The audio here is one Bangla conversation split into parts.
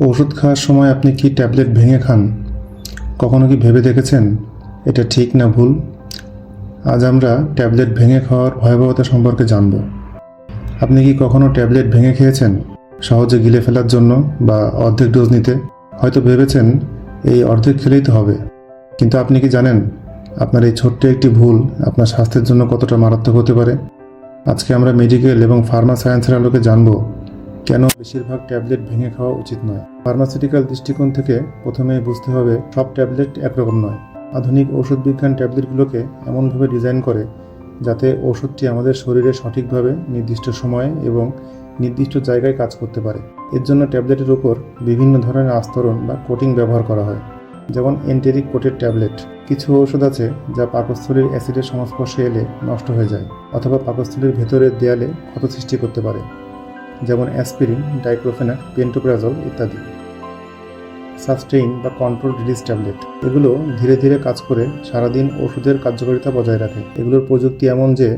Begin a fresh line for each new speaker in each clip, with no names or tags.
ওষুধ খাওয়ার সময় আপনি কি ট্যাবলেট ভেঙে খান? কখনো কি ভেবে দেখেছেন? এটা ঠিক না ভুল। আজ আমরা ট্যাবলেট ভেঙে খাওয়ার ভয়াবহতা সম্পর্কে জানব। আপনি কি কখনো ট্যাবলেট ভেঙে খেয়েছেন? সহজে গিলে ফেলার জন্য বা অর্ধেক ডোজ নিতে? হয়তো ভেবেছেন এই অর্ধেক খেলেই তো হবে। কিন্তু আপনি কি জানেন, আপনার এই ছোট্ট একটি ভুল আপনার স্বাস্থ্যের জন্য কতটা মারাত্মক হতে পারে? আজকে আমরা মেডিকেল এবং ফার্মা সায়েন্সের আলোকে জানব কেন বেশিরভাগ ট্যাবলেট ভেঙে খাওয়া উচিত নয়? ফার্মাসিউটিক্যাল দৃষ্টিকোণ থেকে প্রথমে বুঝতে হবে, সব ট্যাবলেট একরকম নয়। আধুনিক ওষুধ বিজ্ঞান ট্যাবলেটগুলোকে এমনভাবে ডিজাইন করে যাতে ওষুধটি আমাদের শরীরে সঠিকভাবে নির্দিষ্ট সময়ে এবং নির্দিষ্ট জায়গায় কাজ করতে পারে। এর জন্য ট্যাবলেটের উপর বিভিন্ন ধরনের আস্তরণ বা কোটিং ব্যবহার করা হয়, যেমন এন্টেরিক কোটের ট্যাবলেট কিছু ঔষধ আছে যা পাকস্থলীর অ্যাসিডের সংস্পর্শে এলে নষ্ট হয়ে যায়, অথবা পাকস্থলীর ভেতরের দেয়ালে ক্ষত সৃষ্টি করতে পারে। যেমন অ্যাসপিরিন ডাইক্লোফেনাক পেন্টোপ্রাজল ইত্যাদি। সাস্টেইন বা কন্ট্রোল রিলিজ ট্যাবলেট এগুলো ধীরে ধীরে কাজ করে সারাদিন ওষুধের কার্যকারিতা বজায় রাখে। এগুলোর প্রযুক্তি এমন যে,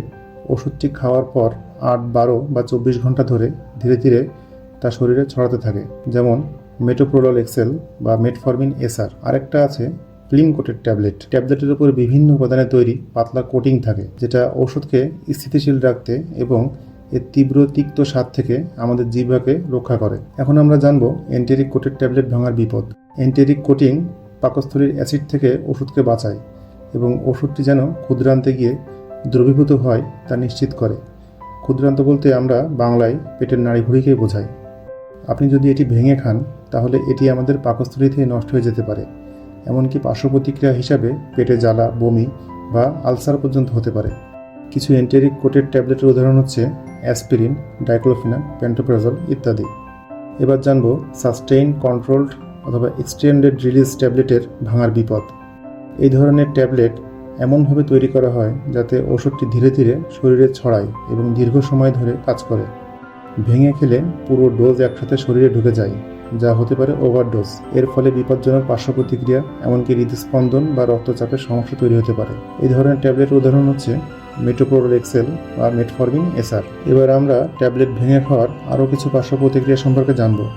ওষুধটি খাওয়ার পর আট, বারো বা চব্বিশ ঘণ্টা ধরে ধীরে ধীরে তা শরীরে ছড়াতে থাকে। যেমন মেটোপ্রোলল এক্সেল বা মেটফরমিন এসআর আরেকটা আছে ফিল্ম কোটেড ট্যাবলেট ট্যাবলেটের উপর বিভিন্ন উপাদানে তৈরি পাতলা কোটিং থাকে, যেটা ওষুধকে স্থিতিশীল রাখতে এবং এর তীব্র, তিক্ত স্বাদ থেকে আমাদের জিহ্বাকে রক্ষা করে। এখন আমরা জানব এন্টেরিক কোটের ট্যাবলেট ভাঙার বিপদ। এন্টেরিক কোটিং পাকস্থলীর অ্যাসিড থেকে ওষুধকে বাঁচায় এবং ওষুধটি যেন ক্ষুদ্রান্তে গিয়ে দ্রবীভূত হয় তা নিশ্চিত করে। ক্ষুদ্রান্ত বলতে আমরা বাংলায় পেটের নাড়িভুড়িকেই বোঝাই। আপনি যদি এটি ভেঙে খান, তাহলে এটি আমাদের পাকস্থলী থেকে নষ্ট হয়ে যেতে পারে। এমনকি পার্শ্ব প্রতিক্রিয়া হিসাবে পেটে জ্বালা, বমি বা আলসার পর্যন্ত হতে পারে। কিছু এন্টেরিক কোটের ট্যাবলেটের উদাহরণ হচ্ছে অ্যাসপিরিন ডাইক্লোফিনাক প্যান্টোপ্রাজল ইত্যাদি। এবার জানব সাস্টেইন কন্ট্রোলড অথবা এক্সটেন্ডেড রিলিজ ট্যাবলেটের ভাঙার বিপদ। এই ধরনের ট্যাবলেট এমনভাবে তৈরি করা হয় যাতে ওষুধটি ধীরে ধীরে শরীরে ছড়ায় এবং দীর্ঘ সময় ধরে কাজ করে। ভেঙে খেলে পুরো ডোজ একসাথে শরীরে ঢুকে যায়, যা হতে পারে ওভারডোজ। এর ফলে বিপজ্জনক পার্শ্ব প্রতিক্রিয়া এমনকি হৃদস্পন্দন বা রক্তচাপের সমস্যা তৈরি হতে পারে। এই ধরনের ট্যাবলেটের উদাহরণ হচ্ছে মেটোপ্রোল এক্সেল বা মেটফরমিন এসআর এবার আমরা ট্যাবলেট ভেঙে খাওয়ার আরও কিছু পার্শ্ব প্রতিক্রিয়া সম্পর্কে জানব।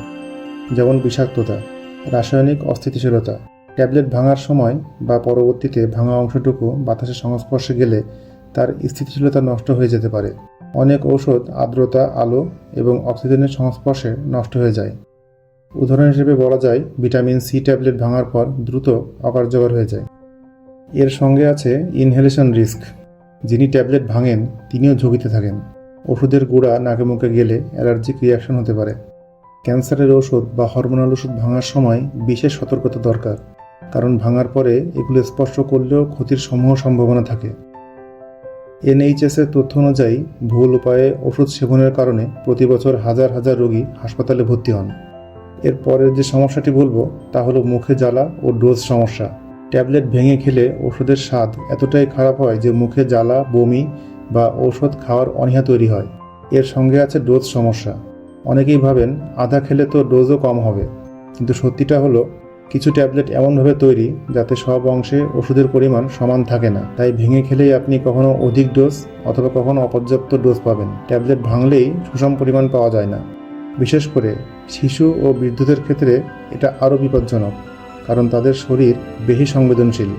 যেমন বিষাক্ততা, রাসায়নিক অস্থিতিশীলতা। ট্যাবলেট ভাঙার সময় বা পরবর্তীতে ভাঙা অংশটুকু বাতাসের সংস্পর্শে গেলে তার স্থিতিশীলতা নষ্ট হয়ে যেতে পারে। অনেক ঔষধ আর্দ্রতা, আলো এবং অক্সিজেনের সংস্পর্শে নষ্ট হয়ে যায়। উদাহরণ হিসেবে বলা যায়, ভিটামিন সি ট্যাবলেট ভাঙার পর দ্রুত অকার্যকর হয়ে যায়। এর সঙ্গে আছে ইনহেলেশন রিস্ক। যিনি ট্যাবলেট ভাঙেন, তিনিও ঝুঁকিতে থাকেন। ওষুধের গুঁড়া নাকে মুখে গেলে অ্যালার্জিক রিয়াকশন হতে পারে। ক্যান্সারের ওষুধ বা হরমোনাল ওষুধ ভাঙার সময় বিশেষ সতর্কতা দরকার, কারণ ভাঙার পরে এগুলো স্পর্শ করলেও ক্ষতির সমূহ সম্ভাবনা থাকে। এনএইচএস এর তথ্য অনুযায়ী, ভুল উপায়ে ওষুধ সেবনের কারণে প্রতি বছর হাজার হাজার রোগী হাসপাতালে ভর্তি হন। এর পরের যে সমস্যাটি বলব, তা হলো মুখে জ্বালা ও ডোজ সমস্যা। ট্যাবলেট ভেঙে খেলে ওষুধের স্বাদ এতটাই খারাপ হয় যে মুখে জ্বালা, বমি বা ঔষধ খাওয়ার অনীহা তৈরি হয়। এর সঙ্গে আছে ডোজ সমস্যা। অনেকেই ভাবেন আধা খেলে তো ডোজও কম হবে। কিন্তু সত্যিটা হলো, কিছু ট্যাবলেট এমনভাবে তৈরি যাতে সব অংশে ওষুধের পরিমাণ সমান থাকে না। তাই ভেঙে খেলেই আপনি কখনো অধিক ডোজ অথবা কখনো অপর্যাপ্ত ডোজ পাবেন। ট্যাবলেট ভাঙলেই সুষম পরিমাণ পাওয়া যায় না। বিশেষ করে শিশু ও বৃদ্ধদের ক্ষেত্রে এটা আরও বিপজ্জনক। কারণ তাদের শরীর বেশি সংবেদনশীল।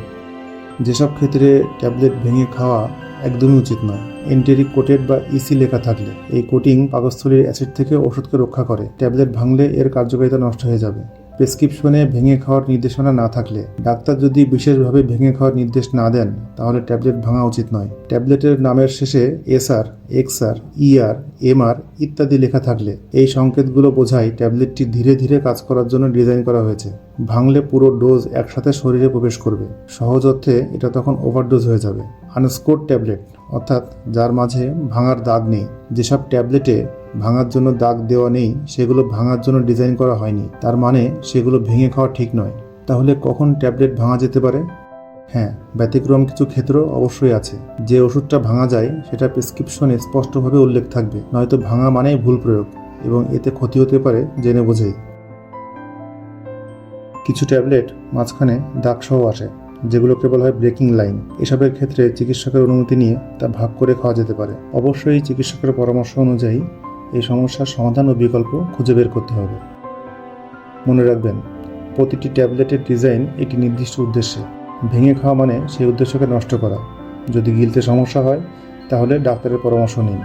যেসব ক্ষেত্রে ট্যাবলেট ভেঙে খাওয়া একদমই উচিত নয়। এন্টেরিক কোটেড বা ইসি লেখা থাকলে এই কোটিং পাকস্থলীর অ্যাসিড থেকে ওষুধকে রক্ষা করে। ট্যাবলেট ভাঙলে এর কার্যকারিতা নষ্ট হয়ে যাবে। প্রেসক্রিপশনে ভেঙে খাওয়ার নির্দেশনা না থাকলে ডাক্তার যদি বিশেষভাবে ভেঙে খাওয়ার নির্দেশ না দেন, তাহলে ট্যাবলেট ভাঙা উচিত নয়। ট্যাবলেটের নামের শেষে এসআর, এক্সআর, ইআর, এমআর ইত্যাদি লেখা থাকলে এই সংকেতগুলো বোঝায় ট্যাবলেটটি ধীরে ধীরে কাজ করার জন্য ডিজাইন করা হয়েছে। ভাঙলে পুরো ডোজ একসাথে শরীরে প্রবেশ করবে। সহজ অর্থে এটা তখন ওভারডোজ হয়ে যাবে। আনস্কোর ট্যাবলেট, অর্থাৎ যার মাঝে ভাঙার দাগ নেই। যেসব ট্যাবলেটে ভাঙার জন্য দাগ দেওয়া নেই, সেগুলো ভাঙার জন্য ডিজাইন করা হয়নি। তার মানে সেগুলো ভেঙে খাওয়া ঠিক নয়। তাহলে কখন ট্যাবলেট ভাঙা যেতে পারে? হ্যাঁ ব্যতিক্রম কিছু ক্ষেত্র অবশ্যই আছে। যে ওষুধটা ভাঙা যায় সেটা প্রেসক্রিপশনে স্পষ্টভাবে উল্লেখ থাকবে। নয়তো ভাঙা মানেই ভুল প্রয়োগ, এবং এতে ক্ষতি হতে পারে জেনে বোঝেই। কিছু ট্যাবলেট মাঝখানে দাগসহ আসে, যেগুলোকে বলা হয় ব্রেকিং লাইন। এসবের ক্ষেত্রে চিকিৎসকের অনুমতি নিয়ে তা ভাগ করে খাওয়া যেতে পারে। অবশ্যই চিকিৎসকের পরামর্শ অনুযায়ী এই সমস্যার সমাধান ও বিকল্প খুঁজে বের করতে হবে। মনে রাখবেন, প্রতিটি ট্যাবলেটের ডিজাইন একটি নির্দিষ্ট উদ্দেশ্যে। ভেঙে খাওয়া মানে সেই উদ্দেশ্যকে নষ্ট করা। যদি গিলতে সমস্যা হয়, তাহলে ডাক্তারের পরামর্শ নিন।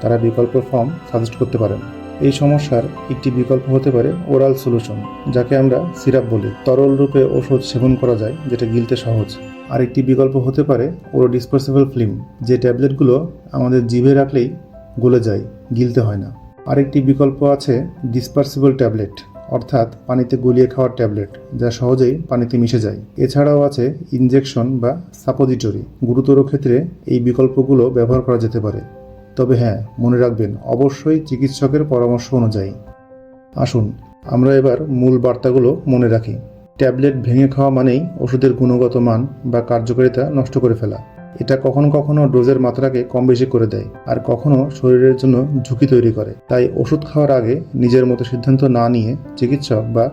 তারা বিকল্প ফর্ম সাজেস্ট করতে পারেন। এই সমস্যার একটি বিকল্প হতে পারে ওরাল সলিউশন, যাকে আমরা সিরাপ বলি। তরল রূপে ওষুধ সেবন করা যায়, যেটা গিলতে সহজ। আরেকটি বিকল্প হতে পারে ওরো ডিসপার্সিবল ফিল্ম, যে ট্যাবলেটগুলো আমাদের জিভে রাখলেই গলে যায়। গিলতে হয় না। আরেকটি বিকল্প আছে ডিসপার্সিবল ট্যাবলেট অর্থাৎ পানিতে গলিয়ে খাওয়ার ট্যাবলেট যা সহজেই পানিতে মিশে যায়। এছাড়াও আছে ইনজেকশন বা সাপোজিটরি গুরুতর ক্ষেত্রে এই বিকল্পগুলো ব্যবহার করা যেতে পারে। তবে হ্যাঁ মনে রাখবেন, অবশ্যই চিকিৎসকের পরামর্শ অনুযায়ী। আসুন, আমরা এবার মূল বার্তাগুলো মনে রাখি। ট্যাবলেট ভেঙে খাওয়া মানেই ওষুধের গুণগত মান বা কার্যকারিতা নষ্ট করে ফেলা। এটা কখনো কখনো ডোজের মাত্রাকে কম বেশি করে দেয় আর কখনো শরীরের জন্য ঝুঁকি তৈরি করে। তাই ওষুধ খাওয়ার আগে নিজের মতো সিদ্ধান্ত না নিয়ে চিকিৎসক বা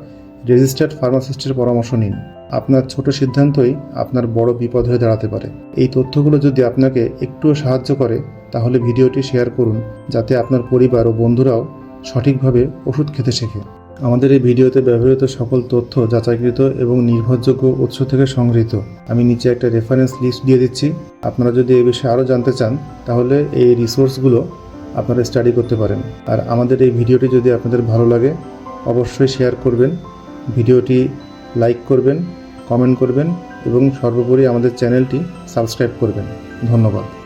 রেজিস্টার্ড ফার্মাসিস্টের পরামর্শ নিন। আপনার ছোট সিদ্ধান্তই আপনার বড় বিপদ হয়ে দাঁড়াতে পারে। এই তথ্যগুলো যদি আপনাকে একটুও সাহায্য করে, তাহলে ভিডিওটি শেয়ার করুন, যাতে আপনার পরিবার ও বন্ধুরাও সঠিকভাবে ওষুধ খেতে শেখে। আমাদের এই ভিডিওতে ব্যবহৃত সকল তথ্য যাচাইকৃত এবং নির্ভরযোগ্য উৎস থেকে সংগৃহীত। আমি নিচে একটা রেফারেন্স লিস্ট দিয়ে দিচ্ছি। আপনারা যদি এই বিষয়ে আরও জানতে চান, তাহলে এই রিসোর্সগুলো আপনারা স্টাডি করতে পারেন। আর আমাদের এই ভিডিওটি যদি আপনাদের ভালো লাগে, অবশ্যই শেয়ার করবেন। ভিডিওটি লাইক করবেন কমেন্ট করবেন এবং সর্বোপরি আমাদের চ্যানেলটি সাবস্ক্রাইব করবেন। ধন্যবাদ।